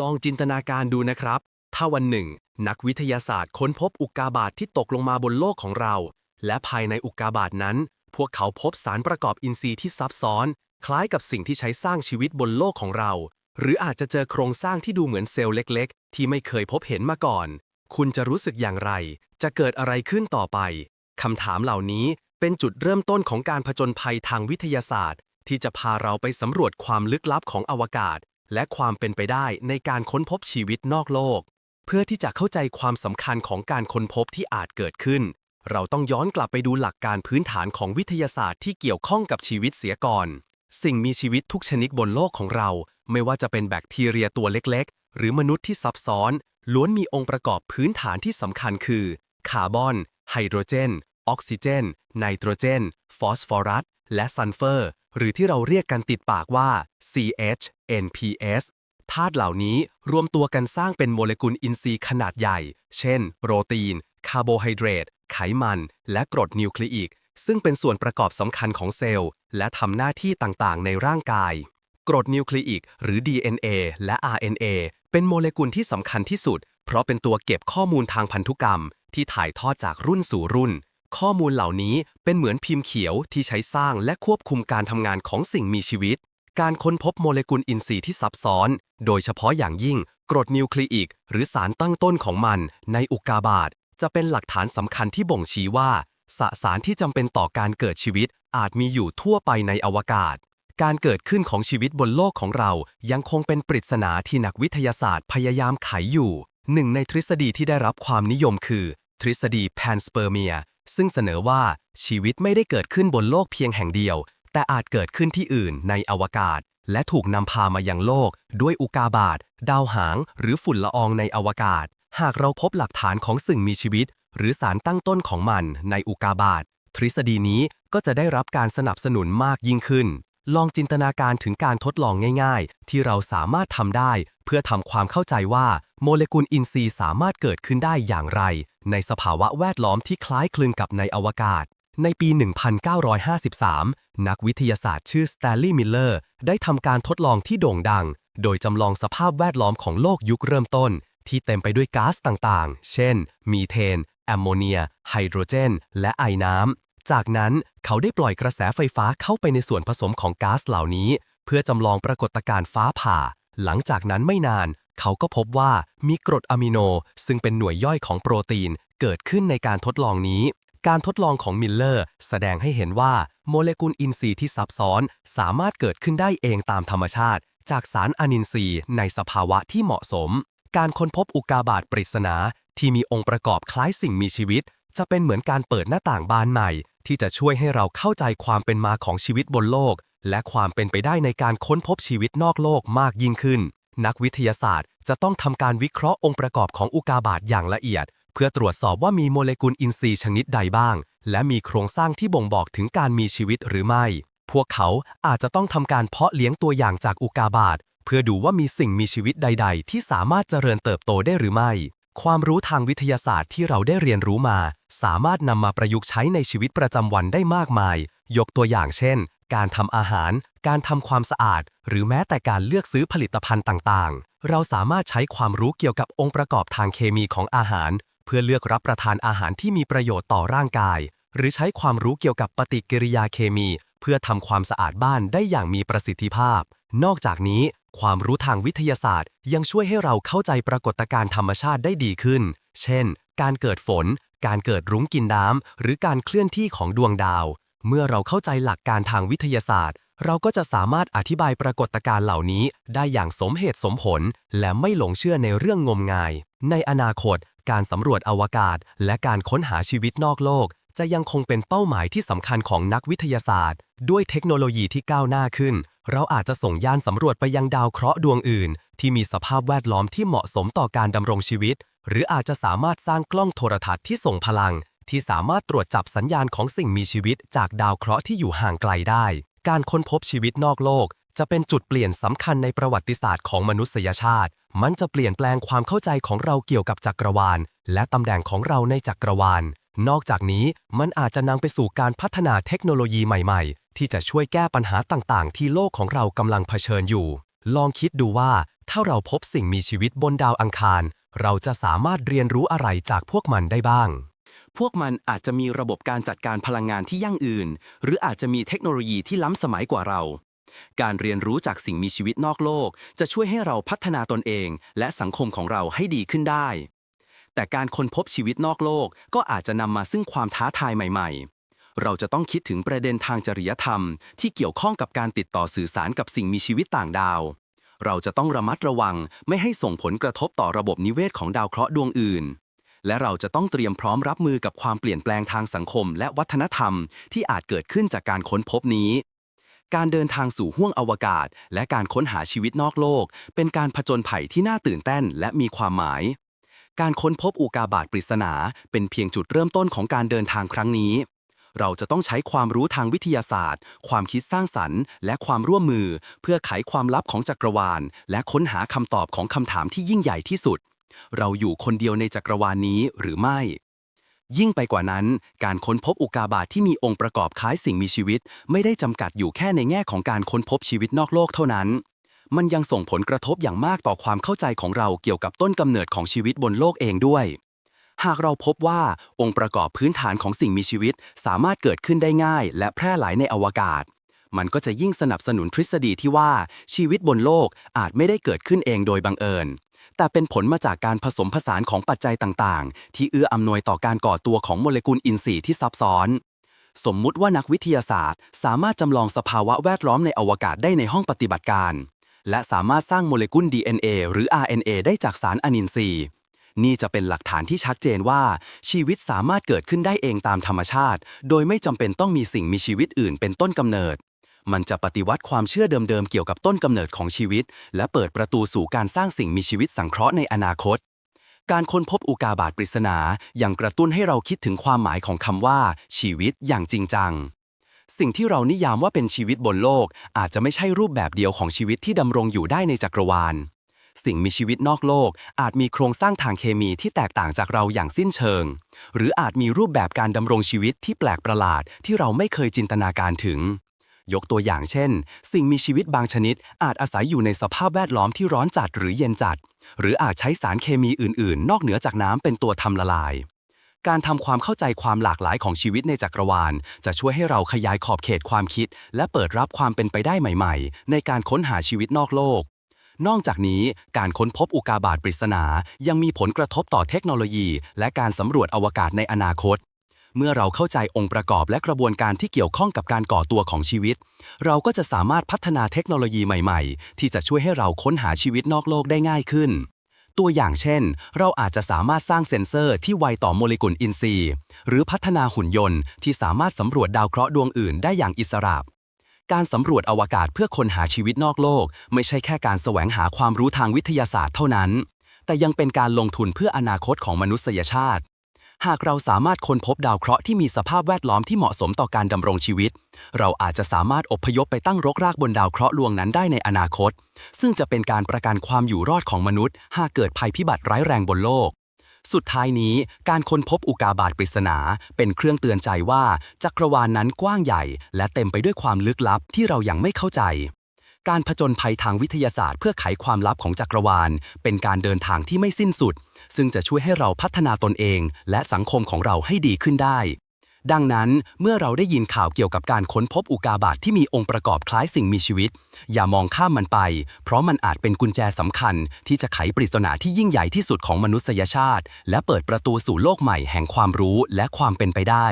ลองจินตนาการดูนะครับ ถ้าวันหนึ่ง นักวิทยาศาสตร์ค้นพบอุกกาบาตที่ตกลงมาบนโลกของเรา และภายในอุกกาบาตนั้น พวกเขาพบสารประกอบอินทรีย์ที่ซับซ้อน คล้ายกับสิ่งที่ใช้สร้างชีวิตบนโลกของเรา หรืออาจจะเจอโครงสร้างที่ดูเหมือนเซลล์เล็ก ๆ ที่ไม่เคยพบเห็นมาก่อน คุณจะรู้สึกอย่างไร จะเกิดอะไรขึ้นต่อไปคำถามเหล่านี้เป็นจุดเริ่มต้นของการผจญภัยทางวิทยาศาสตร์ ที่จะพาเราไปสำรวจความลึกลับของอวกาศ และความเป็นไปได้ในการค้นพบชีวิตนอกโลก เพื่อที่จะเข้าใจความสำคัญของการค้นพบที่อาจเกิดขึ้น เราต้องย้อนกลับไปดูหลักการพื้นฐานของวิทยาศาสตร์ที่เกี่ยวข้องกับชีวิตเสียก่อน สิ่งมีชีวิตทุกชนิดบนโลกของเรา ไม่ว่าจะเป็นแบคทีเรียตัวเล็กๆ หรือมนุษย์ที่ซับซ้อน ล้วนมีองค์ประกอบพื้นฐานที่สำคัญคือ คาร์บอน ไฮโดรเจน ออกซิเจน ไนโตรเจน ฟอสฟอรัส และซัลเฟอร์ หรือที่เราเรียกกันติดปากว่า CH NPS ธาตุเหล่านี้รวมตัวกันสร้างเป็นโมเลกุลอินทรีย์ขนาดใหญ่ เช่น โปรตีน คาร์โบไฮเดรต ไขมัน และกรดนิวคลีอิก ซึ่งเป็นส่วนประกอบสำคัญของเซลล์ และทำหน้าที่ต่างๆ ในร่างกาย กรดนิวคลีอิก หรือ DNA และ RNA เป็นโมเลกุลที่สำคัญที่สุด เพราะเป็นตัวเก็บข้อมูลทางพันธุกรรม ที่ถ่ายทอดจากรุ่นสู่รุ่น ข้อมูลเหล่านี้เป็นเหมือนพิมพ์เขียวที่ใช้สร้างและควบคุมการทำงานของสิ่งมีชีวิต การค้นพบโมเลกุลอินทรีย์ที่ซับซ้อน โดยเฉพาะอย่างยิ่งกรดนิวคลีอิก หรือสารตั้งต้นของมันในอุกกาบาตจะเป็นหลักฐานสำคัญที่บ่งชี้ว่า สสารที่จำเป็นต่อการเกิดชีวิตอาจมีอยู่ทั่วไปในอวกาศ การเกิดขึ้นของชีวิตบนโลกของเรายังคงเป็นปริศนาที่นักวิทยาศาสตร์พยายามไขอยู่หนึ่งในทฤษฎีที่ได้รับความนิยมคือ ทฤษฎีแพนสเปอร์เมีย ซึ่งเสนอว่าชีวิตไม่ได้เกิดขึ้นบนโลกเพียงแห่งเดียว แต่อาจเกิดขึ้นที่อื่นในอวกาศ และถูกนำพามายังโลก ด้วยอุกาบาตดาวหาง หรือฝุ่นละอองในอวกาศ หากเราพบหลักฐานของสิ่งมีชีวิต หรือสารตั้งต้นของมันในอุกาบาตทฤษฎีนี้ก็จะได้รับการสนับสนุนมากยิ่งขึ้น ลองจินตนาการถึงการทดลองง่าย ๆ ที่เราสามารถทำได้ เพื่อทำความเข้าใจว่าโมเลกุลอินทรีย์สามารถเกิดขึ้นได้อย่างไร ในสภาวะแวดล้อมที่คล้ายคลึงกับในอวกาศ ในปี 1953 นักวิทยาศาสตร์ชื่อสแตนลีย์มิลเลอร์ได้ทำการทดลองที่โด่งดัง โดยจำลองสภาพแวดล้อมของโลกยุคเริ่มต้น ที่เต็มไปด้วยก๊าซต่างๆ เช่น มีเทน แอมโมเนีย ไฮโดรเจน และไอน้ำ จากนั้นเขาได้ปล่อยกระแสไฟฟ้าเข้าไปในส่วนผสมของก๊าซเหล่านี้ เพื่อจำลองปรากฏการณ์ฟ้าผ่า หลังจากนั้นไม่นาน เขาก็พบว่ามีกรดอะมิโน ซึ่งเป็นหน่วยย่อยของโปรตีนเกิดขึ้นในการทดลองนี้ การทดลองของมิลเลอร์แสดงให้เห็นว่าโมเลกุลอินทรีย์ที่ซับซ้อนสามารถเกิดขึ้นได้เองตามธรรมชาติ จากสารอะนินทรีย์ในสภาวะที่เหมาะสม การค้นพบอุกาบาตปริศนา ที่มีองค์ประกอบคล้ายสิ่งมีชีวิต จะเป็นเหมือนการเปิดหน้าต่างบานใหม่ ที่จะช่วยให้เราเข้าใจความเป็นมาของชีวิตบนโลก และความเป็นไปได้ในการค้นพบชีวิตนอกโลกมากยิ่งขึ้น นักวิทยาศาสตร์จะต้องทำการวิเคราะห์องค์ประกอบของอุกกาบาตอย่างละเอียด เพื่อตรวจสอบว่ามีโมเลกุลอินทรีย์ชนิดใดบ้าง และมีโครงสร้างที่บ่งบอกถึงการมีชีวิตหรือไม่ พวกเขาอาจจะต้องทำการเพาะเลี้ยงตัวอย่างจากอุกกาบาตเพื่อดูว่ามีสิ่งมีชีวิตใด ๆ ที่สามารถเจริญเติบโตได้หรือไม่ ความรู้ทางวิทยาศาสตร์ที่เราได้เรียนรู้มา สามารถนำมาประยุกต์ใช้ในชีวิตประจำวันได้มากมาย ยกตัวอย่างเช่น การทำอาหาร การทำความสะอาด หรือแม้แต่การเลือกซื้อผลิตภัณฑ์ต่าง ๆ เราสามารถใช้ความรู้เกี่ยวกับองค์ประกอบทางเคมีของอาหาร เพื่อเลือกรับประทานอาหารที่มีประโยชน์ต่อร่างกาย หรือใช้ความรู้เกี่ยวกับปฏิกิริยาเคมี เพื่อทำความสะอาดบ้านได้อย่างมีประสิทธิภาพ นอกจากนี้ ความรู้ทางวิทยาศาสตร์ ยังช่วยให้เราเข้าใจปรากฏการณ์ธรรมชาติได้ดีขึ้น เช่น การเกิดฝน การเกิดรุ้งกินน้ำหรือการเคลื่อนที่ของดวงดาว เมื่อเราเข้าใจหลักการทางวิทยาศาสตร์เราก็จะสามารถอธิบายปรากฏการณ์เหล่านี้ได้อย่างสมเหตุสมผล และไม่หลงเชื่อในเรื่องงมงาย ในอนาคต การสำรวจอวกาศ และการค้นหาชีวิตนอกโลก จะยังคงเป็นเป้าหมายที่สำคัญของนักวิทยาศาสตร์ ด้วยเทคโนโลยีที่ก้าวหน้าขึ้น เราอาจจะส่งยานสำรวจไปยังดาวเคราะห์ดวงอื่น ที่มีสภาพแวดล้อมที่เหมาะสมต่อการดำรงชีวิต หรืออาจจะสามารถสร้างกล้องโทรทัศน์ที่ส่งพลัง ที่สามารถตรวจจับสัญญาณของสิ่งมีชีวิต จากดาวเคราะห์ที่อยู่ห่างไกลได้ การค้นพบชีวิตนอกโลก จะเป็นจุดเปลี่ยนสำคัญในประวัติศาสตร์ของมนุษยชาติ มันจะเปลี่ยนแปลงความเข้าใจของเราเกี่ยวกับจักรวาล และตำแหน่งของเราในจักรวาล นอกจากนี้มันอาจจะนำไปสู่การพัฒนาเทคโนโลยีใหม่ๆ ที่จะช่วยแก้ปัญหาต่างๆ ที่โลกของเรากำลังเผชิญอยู่ ลองคิดดูว่า ถ้าเราพบสิ่งมีชีวิตบนดาวอังคาร เราจะสามารถเรียนรู้อะไรจากพวกมันได้บ้างพวกมันอาจจะมีระบบการจัดการพลังงานที่ยั่งยืน หรืออาจจะมีเทคโนโลยีที่ล้ำสมัยกว่าเรา การเรียนรู้จากสิ่งมีชีวิตนอกโลก จะช่วยให้เราพัฒนาตนเอง และสังคมของเราให้ดีขึ้นได้ แต่การค้นพบชีวิตนอกโลกก็อาจจะนำมาซึ่งความท้าทายใหม่ ๆเราจะต้องคิดถึงประเด็นทางจริยธรรม ที่เกี่ยวข้องกับการติดต่อสื่อสารกับสิ่งมีชีวิตต่างดาว เราจะต้องระมัดระวังไม่ให้ส่งผลกระทบต่อระบบนิเวศของดาวเคราะห์ดวงอื่น และเราจะต้องเตรียมพร้อมรับมือกับความเปลี่ยนแปลงทางสังคมและวัฒนธรรม ที่อาจเกิดขึ้นจากการค้นพบนี้ การเดินทางสู่ห้วงอวกาศ และการค้นหาชีวิตนอกโลก เป็นการผจญภัยที่น่าตื่นเต้นและมีความหมาย การค้นพบอุกาบาตปริศนา เป็นเพียงจุดเริ่มต้นของการเดินทางครั้งนี้ เราจะต้องใช้ความรู้ทางวิทยาศาสตร์ ความคิดสร้างสรรค์ และความร่วมมือ เพื่อไขความลับของจักรวาล และค้นหาคำตอบของคำถามที่ยิ่งใหญ่ที่สุด เราอยู่คนเดียวในจักรวาลนี้หรือไม่ ยิ่งไปกว่านั้น การค้นพบอุกาบาตที่มีองค์ประกอบคล้ายสิ่งมีชีวิต ไม่ได้จำกัดอยู่แค่ในแง่ของการค้นพบชีวิตนอกโลกเท่านั้น มันยังส่งผลกระทบอย่างมากต่อความเข้าใจของเราเกี่ยวกับต้นกำเนิดของชีวิตบนโลกเองด้วย หากเราพบว่าองค์ประกอบพื้นฐานของสิ่งมีชีวิต สามารถเกิดขึ้นได้ง่าย และแพร่หลายในอวกาศ มันก็จะยิ่งสนับสนุนทฤษฎีที่ว่าชีวิตบนโลกอาจไม่ได้เกิดขึ้นเองโดยบังเอิญ แต่เป็นผลมาจากการผสมผสานของปัจจัยต่างๆ ที่เอื้ออำนวยต่อการก่อตัวของโมเลกุลอินทรีย์ที่ซับซ้อน สมมุติว่านักวิทยาศาสตร์ สามารถจำลองสภาวะแวดล้อมในอวกาศได้ในห้องปฏิบัติการ และสามารถสร้างโมเลกุล DNA หรือ RNA ได้จากสารอนินทรีย์นี่จะเป็นหลักฐานที่ชัดเจนว่า ชีวิตสามารถเกิดขึ้นได้เองตามธรรมชาติ โดยไม่จำเป็นต้องมีสิ่งมีชีวิตอื่นเป็นต้นกำเนิด มันจะปฏิวัติความเชื่อเดิมๆเกี่ยวกับต้นกำเนิดของชีวิต และเปิดประตูสู่การสร้างสิ่งมีชีวิตสังเคราะห์ในอนาคต การค้นพบอุกาบาตปริศนายังกระตุ้นให้เราคิดถึงความหมายของคำว่า ชีวิตอย่างจริงจัง สิ่งที่เรานิยามว่าเป็นชีวิตบนโลก อาจจะไม่ใช่รูปแบบเดียวของชีวิตที่ดำรงอยู่ได้ในจักรวาล สิ่งมีชีวิตนอกโลก อาจมีโครงสร้างทางเคมีที่แตกต่างจากเราอย่างสิ้นเชิง หรืออาจมีรูปแบบการดำรงชีวิตที่แปลกประหลาดที่เราไม่เคยจินตนาการถึง ยกตัวอย่างเช่น สิ่งมีชีวิตบางชนิด อาจอาศัยอยู่ในสภาพแวดล้อมที่ร้อนจัดหรือเย็นจัด หรืออาจใช้สารเคมีอื่น ๆ นอกเหนือจากน้ำเป็นตัวทำละลาย การทำความเข้าใจความหลากหลายของชีวิตในจักรวาล จะช่วยให้เราขยายขอบเขตความคิด และเปิดรับความเป็นไปได้ใหม่ ๆ ในการค้นหาชีวิตนอกโลกนอกจากนี้การค้นพบอุกาบาตปริศนา ยังมีผลกระทบต่อเทคโนโลยี และการสำรวจอวกาศในอนาคต เมื่อเราเข้าใจองค์ประกอบและกระบวนการที่เกี่ยวข้องกับการก่อตัวของชีวิต เราก็จะสามารถพัฒนาเทคโนโลยีใหม่ๆ ที่จะช่วยให้เราค้นหาชีวิตนอกโลกได้ง่ายขึ้น ตัวอย่างเช่น เราอาจจะสามารถสร้างเซ็นเซอร์ที่ไวต่อโมเลกุลอินทรีย์ หรือพัฒนาหุ่นยนต์ที่สามารถสำรวจดาวเคราะห์ดวงอื่นได้อย่างอิสระการสำรวจอวกาศเพื่อค้นหาชีวิตนอกโลก ไม่ใช่แค่การแสวงหาความรู้ทางวิทยาศาสตร์เท่านั้น แต่ยังเป็นการลงทุนเพื่ออนาคตของมนุษยชาติ หากเราสามารถค้นพบดาวเคราะห์ที่มีสภาพแวดล้อมที่เหมาะสมต่อการดำรงชีวิต เราอาจจะสามารถอพยพไปตั้งรกรากบนดาวเคราะห์ลวงนั้นได้ในอนาคต ซึ่งจะเป็นการประกันความอยู่รอดของมนุษย์ หากเกิดภัยพิบัติร้ายแรงบนโลก สุดท้ายนี้ การค้นพบอุกาบาตปริศนา เป็นเครื่องเตือนใจว่าจักรวาลนนั้นกว้างใหญ่ และเต็มไปด้วยความลึกลับที่เรายังไม่เข้าใจ การผจญภัยทางวิทยาศาสตร์เพื่อไขความลับของจักรวาล เป็นการเดินทางที่ไม่สิ้นสุด ซึ่งจะช่วยให้เราพัฒนาตนเอง และสังคมของเราให้ดีขึ้นได้ ดังนั้นเมื่อเราได้ยินข่าวเกี่ยวกับการค้นพบอุกาบาตที่มีองค์ประกอบคล้ายสิ่งมีชีวิต อย่ามองข้ามมันไป เพราะมันอาจเป็นกุญแจสำคัญ ที่จะไขปริศนาที่ยิ่งใหญ่ที่สุดของมนุษยชาติ และเปิดประตูสู่โลกใหม่แห่งความรู้และความเป็นไปได้